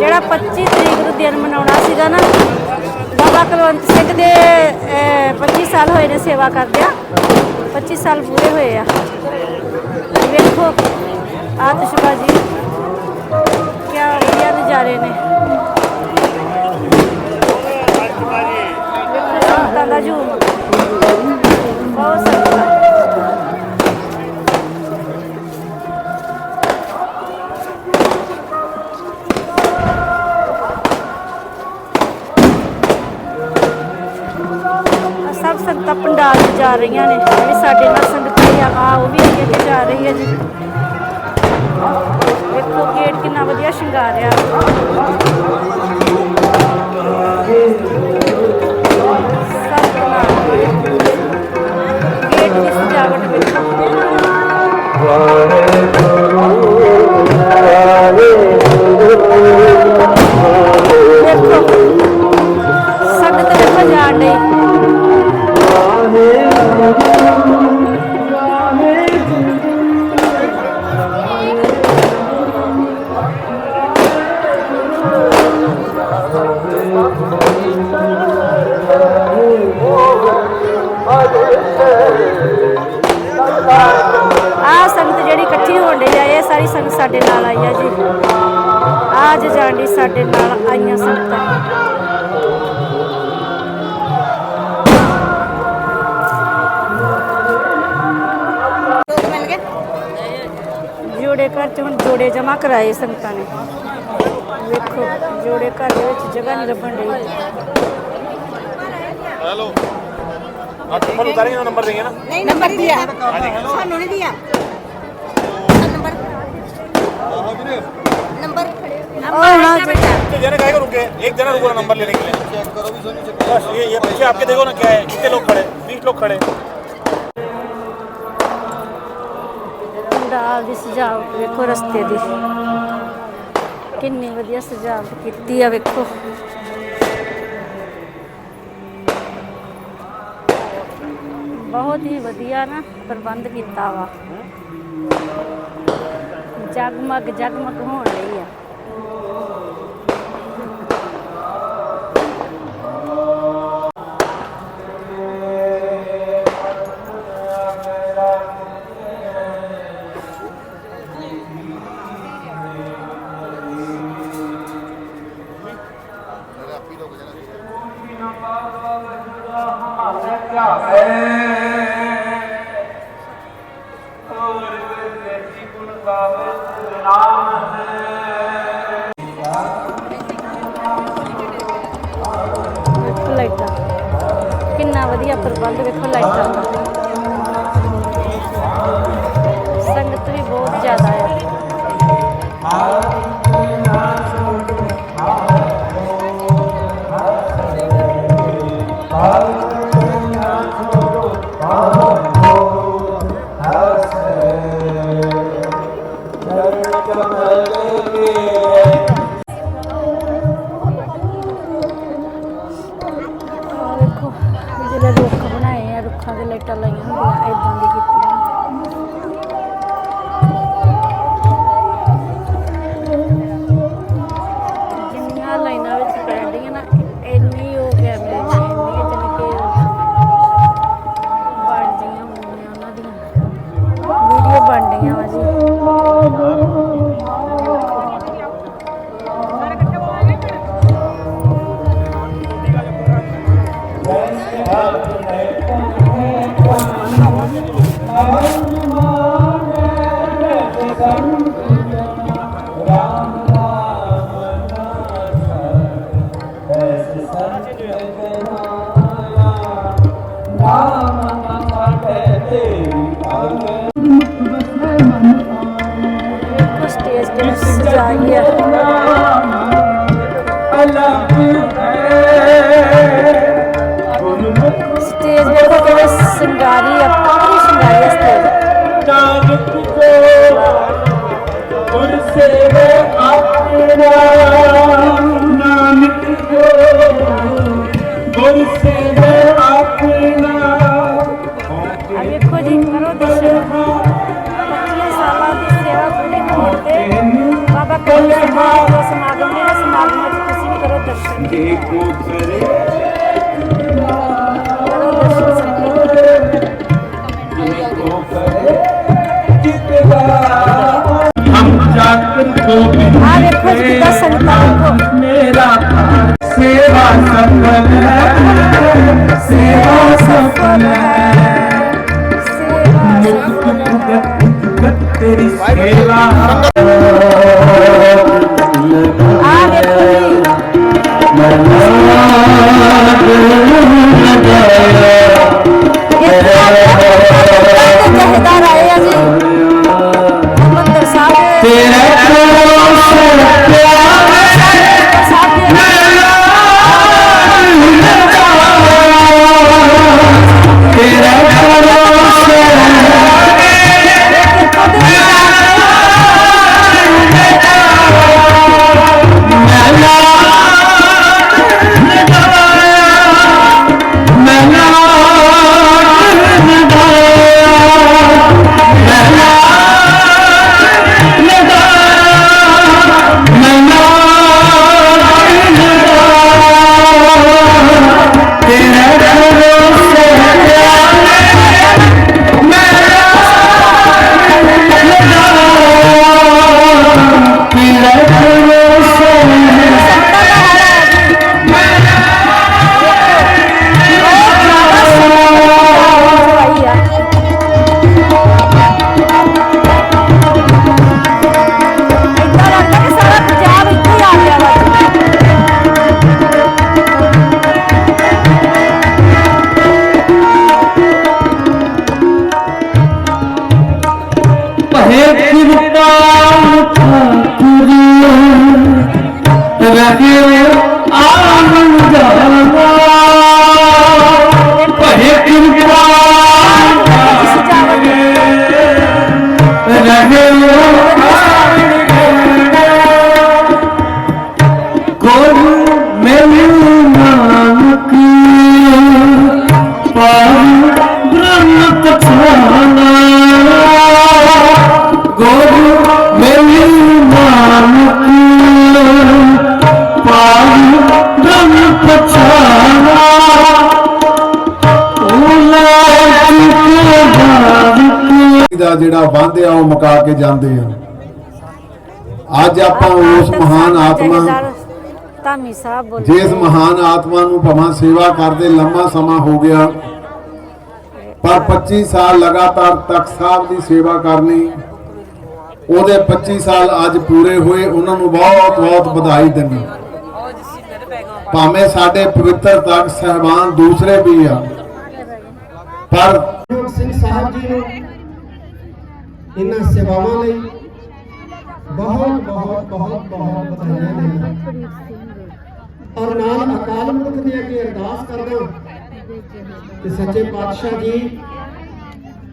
ਜਿਹੜਾ 25 ਤਰੀਕ ਨੂੰ ਦਿਨ ਮਨਾਉਣਾ ਸੀਗਾ ਨਾ ਬਾਬਾ ਕੁਲਵੰਤ ਸਿੰਘ ਦੇ ਅਹ, 25 ਸਾਲ ਹੋਏ ਨੇ ਸੇਵਾ ਕਰਦਿਆਂ। 25 ਸਾਲ ਪੂਰੇ ਹੋਏ ਆ। ਵੇਖੋ ਆਤਿਸ਼ਬਾਜ਼ੀ ਕੀ ਵਧੀਆ ਨਜ਼ਾਰੇ ਨੇ। ਵੇਖੋ ਦਾ ਝੂਮ। ਬਹੁਤ ਰਹੀਆਂ ਨੇ। ਇਹ ਸਾਡੇ ਨਾਲ ਸੰਗਤਾਂ ਆ ਉਹ ਵੀ ਅੱਗੇ ਅੱਗੇ ਜਾ ਰਹੀ ਹੈ ਜੀ। ਵੇਖੋ ਗੇਟ ਕਿੰਨਾ ਵਧੀਆ ਸ਼ਿੰਗਾਰਿਆ। ਗੇਟ ਦੀ ਸਜਾਵਟ ਵੇਖੋ। ਵੇਖੋ ਆ ਸੰਗਤ ਜਿਹੜੀ ਇਕੱਠੀ ਹੋਣ ਡਈ ਆ, ਇਹ ਸਾਰੀ ਸੰਗਤ ਸਾਡੇ ਨਾਲ ਆਈ ਆ ਜੀ। ਆ ਅੱਜ ਸਾਡੇ ਨਾਲ ਆਈਆਂ ਸੰਗਤਾਂ। ਜੋੜੇ ਘਰ ਚ ਹੁਣ ਜੋੜੇ ਜਮਾ ਕਰਾਏ ਸੰਗਤਾਂ ਨੇ। ਵੇਖੋ, ਜੋੜੇ ਘਰ ਦੇ ਵਿੱਚ ਜਗ੍ਹਾ ਨਹੀਂ ਲੱਭਣ ਡਈ। हेलो ਹਾਂ ਤੁਹਾਨੂੰ ਸਾਰਿਆਂ ਨੂੰ ਨੰਬਰ ਦੇਗੇ ਨਾ ਨਹੀਂ ਨੰਬਰ ਦਿਆ ਸਾਨੂੰ ਨਹੀਂ ਦਿਆ ਨੰਬਰ ਨंबर तो जाने का रुके एक जना रुको नंबर लेने के लिए चेक करो भी सोनी चेक बस ये ये पीछे आपके देखो ना क्या है कितने लोग खड़े बीस लोग खड़े पंडाल ਦੀ ਸਜਾਵਟ ਵੇਖੋ ਰਸਤੇ ਦੀ ਕਿੰਨੀ ਵਧੀਆ ਸਜਾਵਟ ਕੀਤੀ ਆ ਵੇਖੋ ਬਹੁਤ ਹੀ ਵਧੀਆ ਨਾ ਪ੍ਰਬੰਧ ਕੀਤਾ ਵਾ। ਜਗਮਗ ਜਗਮਗ ਹੋਣ ਕਿੰਨਾ ਵਧੀਆ ਪ੍ਰਬੰਧ ਵੇਖੋ ਲਾਈਟਾਂ ਦਾ। ਸੰਗਤ ਵੀ ਬਹੁਤ ਜ਼ਿਆਦਾ ਹੈ। ਸਟੇਜ ਤੇ ਸਜਾਈ ਆ Bye. ਦਾ ਜਿਹੜਾ ਬੰਧ ਆ ਉਹ ਮੁਕਾ ਕੇ ਜਾਂਦੇ ਆ। ਅੱਜ ਆਪਾਂ ਉਸ ਮਹਾਨ ਆਤਮਾ ਧਾਮੀ ਸਾਹਿਬ ਬੋਲੇ। ਜਿਸ ਮਹਾਨ ਆਤਮਾ ਨੂੰ ਭਵਾਂ ਸੇਵਾ ਕਰਦੇ ਲੰਮਾ ਸਮਾਂ ਹੋ ਗਿਆ ਪਰ 25 ਸਾਲ ਲਗਾਤਾਰ ਤਖਤ ਸਾਹਿਬ ਦੀ ਸੇਵਾ ਕਰਨੀ ਉਹਦੇ 25 ਸਾਲ ਅੱਜ ਪੂਰੇ ਹੋਏ ਉਹਨਾਂ ਨੂੰ ਬਹੁਤ ਬਹੁਤ ਵਧਾਈ ਦਿੰਦੀ। ਭਾਵੇਂ ਸਾਡੇ ਪਵਿੱਤਰ ਤਖਤ ਸਹਿਬਾਨ ਦੂਸਰੇ ਵੀ ਆ ਪਰ ਸਿੰਘ ਸਾਹਿਬ ਜੀ ਨੂੰ ਇਹਨਾਂ ਸੇਵਾਵਾਂ ਲਈ ਬਹੁਤ ਬਹੁਤ ਬਹੁਤ ਬਹੁਤ ਵਧਾਈਆਂ ਦੇਣਾ ਔਰ ਨਾਲ ਅਕਾਲ ਪੁਰਖ ਦੇ ਅੱਗੇ ਅਰਦਾਸ ਕਰਦਾ ਕਿ ਸੱਚੇ ਪਾਤਸ਼ਾਹ ਜੀ,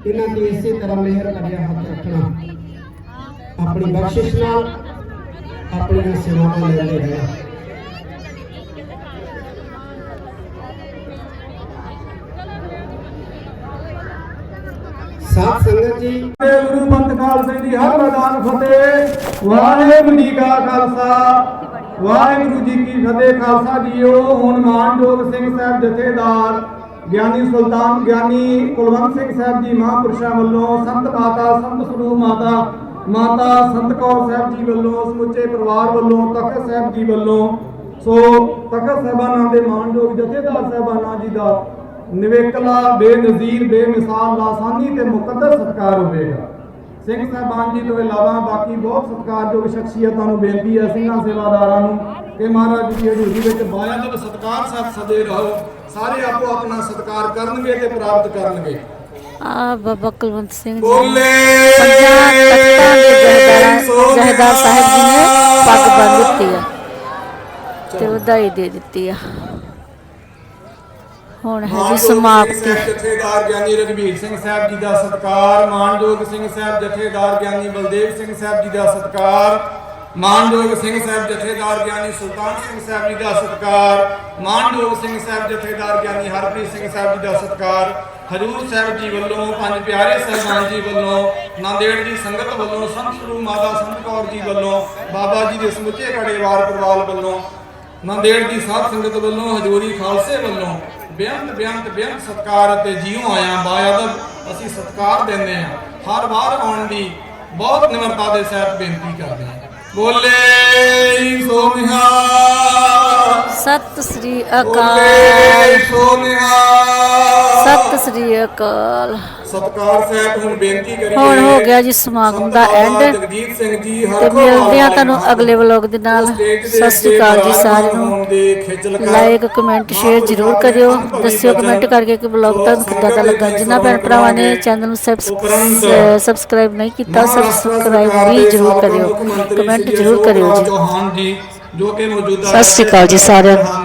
ਇਹਨਾਂ ਦੀ ਇਸੇ ਤਰ੍ਹਾਂ ਮਿਹਰ ਕਰਿਆ ਹੱਥ ਰੱਖਣਾ। ਆਪਣੀ ਬਖਸ਼ਿਸ਼ ਨਾਲ ਆਪਣੀਆਂ ਸੇਵਾਵਾਂ ਲੈਂਦੇ ਰਹਿਣਾ ਸਾਧ ਸੰਗਤ ਜੀ। ਗੁਰੂ ਪੰਥ ਖਾਲਸੇ ਦੀ ਹਰ ਮੈਦਾਨ ਫਤਿਹ। ਵਾਹਿਗੁਰੂ ਜੀ ਕਾ ਖਾਲਸਾ। ਵਾਹਿਗੁਰੂ ਜੀ ਕੀ ਫਤਿਹ। ਖਾਲਸਾ ਜੀਓ, ਹੁਣ ਮਾਨਯੋਗ ਸਿੰਘ ਸਾਹਿਬ ਜਥੇਦਾਰ ਗਿਆਨੀ ਸੁਲਤਾਨ ਗਿਆਨੀ ਕੁਲਵੰਤ ਸਿੰਘ ਸਾਹਿਬ ਜੀ ਮਹਾਂਪੁਰਸ਼ਾਂ ਵੱਲੋਂ ਸੰਤ ਮਾਤਾ, ਸੰਤ ਸਰੂਪ ਮਾਤਾ ਮਾਤਾ ਸੰਤ ਕੌਰ ਸਾਹਿਬ ਜੀ ਵੱਲੋਂ, ਸਮੁੱਚੇ ਪਰਿਵਾਰ ਵੱਲੋਂ, ਤਖਤ ਸਾਹਿਬ ਜੀ ਵੱਲੋਂ, ਸੋ ਤਖਤ ਸਾਹਿਬਾਨਾਂ ਦੇ ਮਾਨਯੋਗ ਜਥੇਦਾਰ ਸਾਹਿਬਾਨਾਂ ਜੀ ਦਾ ਨਿਵੇਕਲਾ ਬੇਨਜ਼ੀਰ ਬੇਮਿਸਾਲ ਲਾਸਾਨੀ ਤੇ ਮੁਕੱਦਰ ਸਤਿਕਾਰ ਹੋਵੇਗਾ। ਸਿੰਘ ਸਾਹਿਬਾਨ ਜੀ ਤੋਂ ਇਲਾਵਾ ਬਾਕੀ ਬਹੁਤ ਸਤਿਕਾਰਯੋਗ ਸ਼ਖਸੀਅਤਾਂ ਨੂੰ ਬੇਨਤੀ ਹੈ ਸਿੰਘਾਂ ਸੇਵਾਦਾਰਾਂ ਨੂੰ ਕਿ ਮਹਾਰਾਜ ਜੀ ਦੀ ਹਜ਼ੂਰੀ ਵਿੱਚ ਬਾਇਅਦਬ ਸਤਿਕਾਰ ਸਤ ਸਦੇ ਰਹੋ ਸਾਰੇ ਆਪੋ ਆਪਣਾ ਸਤਿਕਾਰ ਕਰਨਗੇ ਤੇ ਪ੍ਰਾਪਤ ਕਰਨਗੇ। ਆ ਬਾਬਾ ਕੁਲਵੰਤ ਸਿੰਘ ਜੀ। ਬੋਲੇ! ਪੰਜਾਂ ਤਖਤਾਂ ਦੇ ਜਹੇਦਾਰ ਜਹੇਦਾਰ ਸਾਹਿਬ ਜੀ ਨੇ ਪੱਗ ਬੰਨ੍ਹ ਦਿੱਤੀ ਆ ਤੇ ਵਧਾਈ ਦੇ ਦਿੱਤੀ ਆ। ਹੁਣ ਹੈ ਜੀ ਸਮਾਪਤੀ। ਜਥੇਦਾਰ ਗਿਆਨੀ ਰਗਵੀਰ ਸਿੰਘ ਸਾਹਿਬ ਜੀ ਦਾ ਸਤਿਕਾਰ ਮਾਨਯੋਗ ਸਿੰਘ ਸਾਹਿਬ ਜਥੇਦਾਰ ਗਿਆਨੀ ਬਲਦੇਵ ਸਿੰਘ ਸਾਹਿਬ ਜੀ ਦਾ ਸਤਿਕਾਰ ਮਾਨਯੋਗ ਸਿੰਘ ਸਾਹਿਬ ਜਥੇਦਾਰ ਗਿਆਨੀ ਸੁਲਤਾਨ ਸਿੰਘ ਸਾਹਿਬ ਜੀ ਦਾ ਸਤਿਕਾਰ ਮਾਨਯੋਗ ਸਿੰਘ ਸਾਹਿਬ ਜਥੇਦਾਰ ਗਿਆਨੀ ਹਰਪ੍ਰੀਤ ਸਿੰਘ ਸਾਹਿਬ ਜੀ ਦਾ ਸਤਿਕਾਰ ਹਜੂਰ ਸਾਹਿਬ ਜੀ ਵੱਲੋਂ ਪੰਜ ਪਿਆਰੇ ਸਹਿਬਾਨ ਜੀ ਵੱਲੋਂ ਨਾਂਦੇੜ ਦੀ ਸੰਗਤ ਵੱਲੋਂ ਸੰਤ ਸਰੂ ਮਾਤਾ ਸੰਤ ਕੌਰ ਜੀ ਵੱਲੋਂ ਬਾਬਾ ਜੀ ਦੇ ਸਮੁੱਚੇ ਕੜੇਵਾਰ ਪਰਿਵਾਰ ਵੱਲੋਂ ਨਾਂਦੇੜ ਦੀ ਸਾਧ ਸੰਗਤ ਵੱਲੋਂ ਹਜੂਰੀ ਖਾਲਸੇ ਵੱਲੋਂ ਬੇਅੰਤ ਬੇਅੰਤ ਬੇਅੰਤ ਸਤਕਾਰ ਅਤੇ ਜੀਉ ਆਇਆ ਬਾਅਦ ਅਸੀਂ ਸਤਕਾਰ ਦਿੰਦੇ ਹਾਂ। ਹਰ ਵਾਰ ਆਉਣ ਦੀ ਬਹੁਤ ਨਿਮਰਤਾ ਦੇ ਸਹਿਤ ਬੇਨਤੀ ਕਰਦੇ ਹਾਂ। ਬੋਲੇ ਸੋ ਨਿਹਾਲ ਸਤਿ ਸ੍ਰੀ ਅਕਾਲ ਬੋਲੇ ਸੋ ਨਿਹਾਲ ਸਤਿ ਸ੍ਰੀ ਅਕਾਲ। ਸਤਕਾਰ ਸਹਿਤ ਹੁਣ ਬੇਨਤੀ ਕਰੀਏ। ਹੁਣ ਹੋ ਗਿਆ ਜੀ ਸਮਾਗਮ ਦਾ ਐਂਡ ਜਗਜੀਤ ਸਿੰਘ ਜੀ ਤੇ ਮਿਲਦੇ ਆ ਤੁਹਾਨੂੰ ਅਗਲੇ ਵਲੋਗ ਦੇ ਨਾਲ। ਸਤਿ ਸ੍ਰੀ ਅਕਾਲ ਜੀ ਸਾਰਿਆਂ ਨੂੰ। ਲਾਈਕ ਕਮੈਂਟ ਸ਼ੇਅਰ ਜ਼ਰੂਰ ਕਰਿਓ। ਦੱਸਿਓ ਕਮੈਂਟ ਕਰਕੇ ਕਿ ਵਲੌਗ ਤੁਹਾਨੂੰ ਕਿੱਦਾਂ ਦਾ ਲੱਗਾ। ਜਿਨ੍ਹਾਂ ਭੈਣ ਭਰਾਵਾਂ ਨੇ ਚੈਨਲ ਨੂੰ ਸਬਸਕ੍ਰਾਈਬ ਨਹੀਂ ਕੀਤਾ ਸਬਸਕ੍ਰਾਈਬ ਵੀ ਜ਼ਰੂਰ ਕਰਿਓ। ਕਮੈਂਟ ਜ਼ਰੂਰ ਕਰਿਓ ਜੀ। ਜੋ ਕਿ ਮੌਜੂਦਾ ਸਤਿ ਸ਼੍ਰੀ ਅਕਾਲ ਜੀ ਸਾਰਿਆਂ ਨੂੰ।